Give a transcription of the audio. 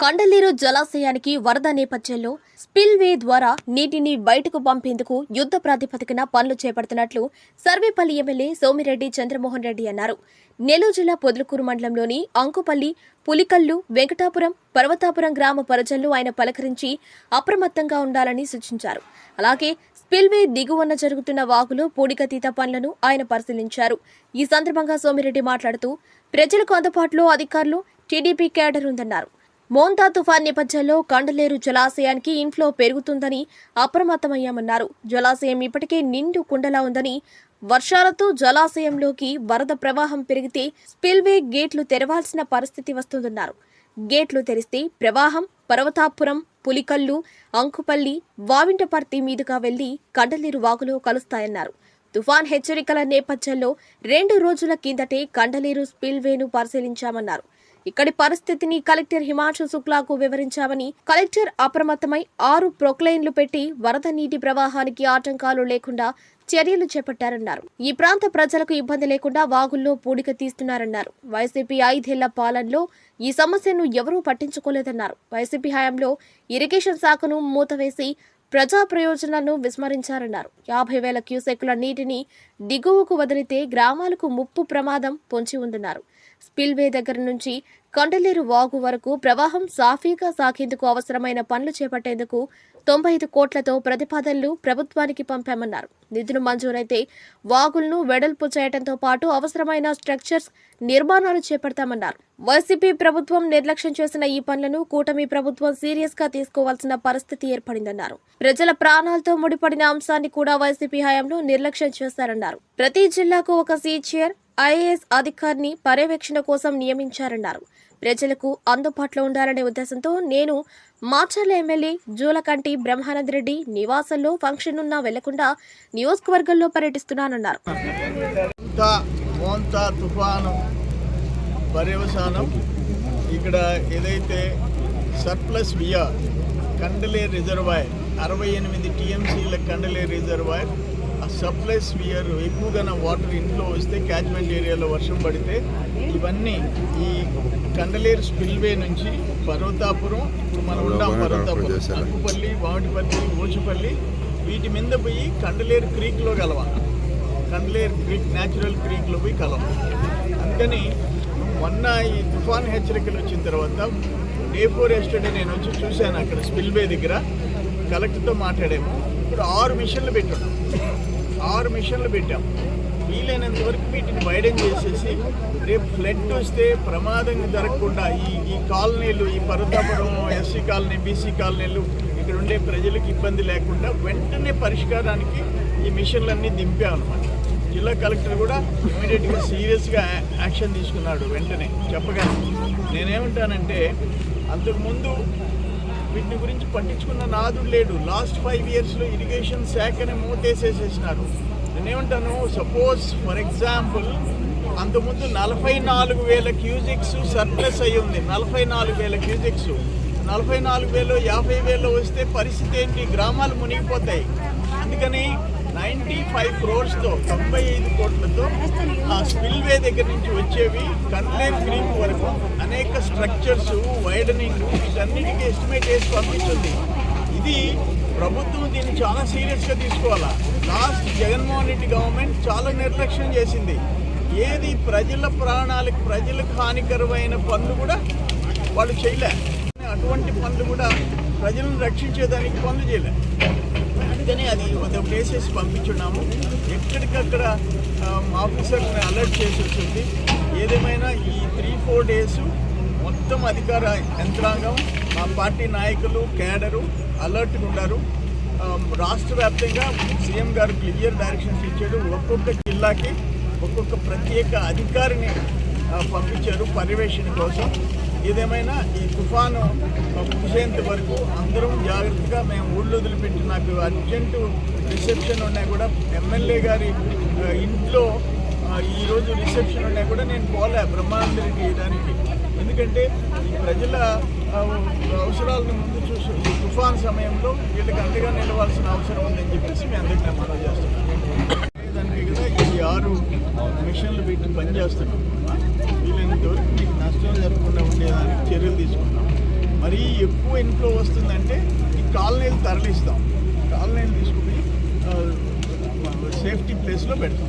కండలేరు జలాశయానికి వరద నేపథ్యంలో స్పిల్వే ద్వారా నీటిని బయటకు పంపేందుకు యుద్ధ ప్రాతిపదికన పనులు చేపడుతున్నట్లు సర్వేపల్లి ఎమ్మెల్యే సోమిరెడ్డి చంద్రమోహన్ రెడ్డి అన్నారు. నెల్లూరు జిల్లా పొదలకూరు మండలంలోని అంకుపల్లి పులికల్లు వెంకటాపురం పర్వతాపురం గ్రామ ప్రజలను ఆయన పలకరించి అప్రమత్తంగా ఉండాలని సూచించారు. అలాగే స్పిల్వే దిగువన జరుగుతున్న వాగులో పూడికతీత పనులను ఆయన పరిశీలించారు. ఈ సందర్భంగా సోమిరెడ్డి మాట్లాడుతూ ప్రజలకు అందుబాటులో అధికారులు టీడీపీ కేడర్ ఉందన్నారు. మోంతా తుఫాన్ నేపథ్యంలో కండలేరు జలాశయానికి ఇన్ఫ్లో పెరుగుతుందని అప్రమత్తమయ్యామన్నారు. జలాశయం ఇప్పటికే నిండు కుండలా ఉందని వర్షాలతో జలాశయంలోకి వరద ప్రవాహం పెరిగితే స్పిల్వే గేట్లు తెరవాల్సిన పరిస్థితి వస్తుందన్నారు. గేట్లు తెరిస్తే ప్రవాహం పర్వతాపురం పులికల్లు అంకుపల్లి వావింటపర్తి మీదుగా వెళ్ళి కండలేరు వాగులో కలుస్తాయన్నారు. తుఫాన్ హెచ్చరికల నేపథ్యంలో రెండు రోజుల కిందటే కండలేరు స్పిల్వేను పరిశీలించామన్నారు. ఇక్కడి పరిస్థితిని కలెక్టర్ హిమాంశు శుక్లాకు వివరించామని కలెక్టర్ అప్రమత్తమై ఆరు ప్రొక్లైన్లు పెట్టి వరద నీటి ప్రవాహానికి ఆటంకాలు లేకుండా చర్యలు చేపట్టారన్నారు. ఈ ప్రాంత ప్రజలకు ఇబ్బంది లేకుండా వాగుల్లో పూడిక తీస్తున్నారన్నారు. వైసీపీ ఐదేళ్ళ పాలనలో ఈ సమస్యను ఎవరూ పట్టించుకోలేదన్నారు. వైసీపీ హయాంలో ఇరిగేషన్ శాఖను మూతవేసి ప్రజా ప్రయోజనాలను విస్మరించారన్నారు. యాభై వేల క్యూసెక్కుల నీటిని దిగువకు వదిలితే గ్రామాలకు ముప్పు ప్రమాదం పొంచి ఉందన్నారు. స్పిల్వే దగ్గర నుంచి కండలేరు వాగు వరకు ప్రవాహం సాఫీగా సాగేందుకు అవసరమైన పనులు చేపట్టేందుకు తొంభై ఐదు కోట్లతో ప్రతిపాదనలు ప్రభుత్వానికి పంపామన్నారు. నిధులు మంజూరైతే వాగులను వెడల్పు చేయడంతో పాటు అవసరమైన స్ట్రక్చర్స్ నిర్మాణాలు చేపడతామన్నారు. వైసీపీ ప్రభుత్వం నిర్లక్ష్యం చేసిన ఈ పనులను కూటమి ప్రభుత్వం సీరియస్గా తీసుకోవాల్సిన పరిస్థితి ఏర్పడిందన్నారు. ప్రజల ప్రాణాలతో ముడిపడిన అంశాన్ని కూడా వైసీపీ హయాంలో నిర్లక్ష్యం చేశారన్నారు. ప్రతి జిల్లాకు ఒక సీచైర్ ఐఏఎస్ అధికారిని పర్యవేక్షణ కోసం నియమించారన్నారు. ప్రజలకు అందుబాటులో ఉండాలనే ఉద్దేశంతో నేను మాచర్ల ఎమ్మెల్యే జూలకంటి బ్రహ్మానంద్ రెడ్డి నివాసంలో ఫంక్షన్ ఉన్నా వెళ్ళకుండా నియోజకవర్గంలో పర్యటిస్తున్నానన్నారు. పర్యవసానం. ఇక్కడ ఏదైతే సర్ప్లస్ వియా కండలే రిజర్వాయర్ అరవై ఎనిమిది టీఎంసీల కండలే రిజర్వాయర్ ఆ సర్ప్లస్ వియర్ ఎక్కువగా వాటర్ ఇంట్లో వస్తే క్యాచ్మెంట్ ఏరియాలో వర్షం పడితే ఇవన్నీ ఈ కండలేరు స్పిల్వే నుంచి పర్వతాపురం ఇప్పుడు మనం ఉన్నాం పర్వతాపురం అక్కుపల్లి వామిటిపల్లి ఓచుపల్లి వీటి మీద పోయి కండలేరు క్రీక్లో కలవాలి కండ్లేర్ క్రీక్ న్యాచురల్ క్రీక్లో పోయి కలం అందుకని మొన్న ఈ తుఫాన్ హెచ్చరికలు వచ్చిన తర్వాత డే ఫోర్ ఎస్టర్డే నేను వచ్చి చూశాను అక్కడ స్పిల్వే దగ్గర. కలెక్టర్తో మాట్లాడాము. ఇప్పుడు ఆరు మిషన్లు పెట్టున్నాం ఆరు మిషన్లు పెట్టాం. వీలైనంత వరకు వీటిని వైడెన్ చేసేసి రేపు ఫ్లడ్ వస్తే ప్రమాదం జరగకుండా ఈ ఈ కాలనీలు ఈ పర్వతాపురం ఎస్సీ కాలనీ బీసీ కాలనీలు ఇక్కడ ఉండే ప్రజలకు ఇబ్బంది లేకుండా వెంటనే పరిష్కారానికి ఈ మిషన్లన్నీ దింపామన్నమాట జిల్లా కలెక్టర్ కూడా ఇమీడియట్గా సీరియస్గా యాక్షన్ తీసుకున్నాడు వెంటనే. చెప్పగానే నేనేమంటానంటే అంతకుముందు వీటిని గురించి పట్టించుకున్న నాదుడు లేడు. లాస్ట్ ఫైవ్ ఇయర్స్లో ఇరిగేషన్ శాఖని మూతేసేసేసినారు నేనేమంటాను సపోజ్ ఫర్ ఎగ్జాంపుల్ అంతకుముందు నలభై నాలుగు వేల క్యూజిక్స్ సర్ప్లస్ అయి ఉంది నలభై నాలుగు వేల క్యూజిక్స్ నలభై నాలుగు వేలు యాభై వేలు వస్తే పరిస్థితి ఏంటి? గ్రామాలు మునిగిపోతాయి. అందుకని నైంటీ ఫైవ్ క్రోర్స్తో తొంభై ఐదు కోట్లతో ఆ స్పిల్వే దగ్గర నుంచి వచ్చేవి కన్లేన్ క్రీమ్ వరకు. అనేక స్ట్రక్చర్స్ వైడనింగ్ వీటన్నిటికీ ఎస్టిమేట్ వేసి పంపించింది. ఇది ప్రభుత్వం దీన్ని చాలా సీరియస్గా తీసుకోవాలా? లాస్ట్ జగన్మోహన్ రెడ్డి గవర్నమెంట్ చాలా నిర్లక్ష్యం చేసింది. ఏది ప్రజల ప్రాణాలకు ప్రజలకు హానికరమైన పనులు కూడా వాళ్ళు చేయలే. అటువంటి పనులు కూడా ప్రజలను రక్షించేదానికి పనులు చేయలే. అందుకని అది ఒకటి ప్లేసెస్ పంపించున్నాము. ఎక్కడికక్కడ ఆఫీసర్ని అలర్ట్ చేసి వచ్చింది. ఏదేమైనా ఈ త్రీ ఫోర్ డేస్ మొత్తం అధికార యంత్రాంగం మా పార్టీ నాయకులు క్యాడరు అలర్ట్గా ఉన్నారు రాష్ట్ర వ్యాప్తంగా సీఎం గారు క్లియర్ డైరెక్షన్స్ ఇచ్చాడు. ఒక్కొక్క జిల్లాకి ఒక్కొక్క ప్రత్యేక అధికారిని పంపించారు పర్యవేక్షణ కోసం. ఏదేమైనా ఈ తుఫాను ముగిసేంత వరకు అందరం జాగ్రత్తగా మేము ఊళ్ళో వదిలిపెట్టి నాకు అర్జెంటు రిసెప్షన్ ఉన్నా కూడా ఎమ్మెల్యే గారి ఇంట్లో ఈరోజు రిసెప్షన్ ఉన్నా కూడా నేను పోలే బ్రహ్మానందరికి దానికి. ఎందుకంటే ఈ ప్రజల అవసరాలను ముందు చూసి ఈ తుఫాన్ సమయంలో వీళ్ళకి అండగా నిలవాల్సిన అవసరం ఉందని చెప్పేసి మేము అందరికీ నేను చేస్తున్నాం చేస్తున్నాను. దానికి కదా ఈ ఆరు మిషన్లు పెట్టి పనిచేస్తున్నాం. వీళ్ళని వరకు నష్టం జరగకుండా ఉండేదానికి చర్యలు తీసుకున్నాం మరీ ఎక్కువ ఇన్ఫ్లో వస్తుందంటే ఈ కాలనీలు తరలిస్తాం. కాలనీలు తీసుకుని సేఫ్టీ ప్లేస్లో పెడతాం.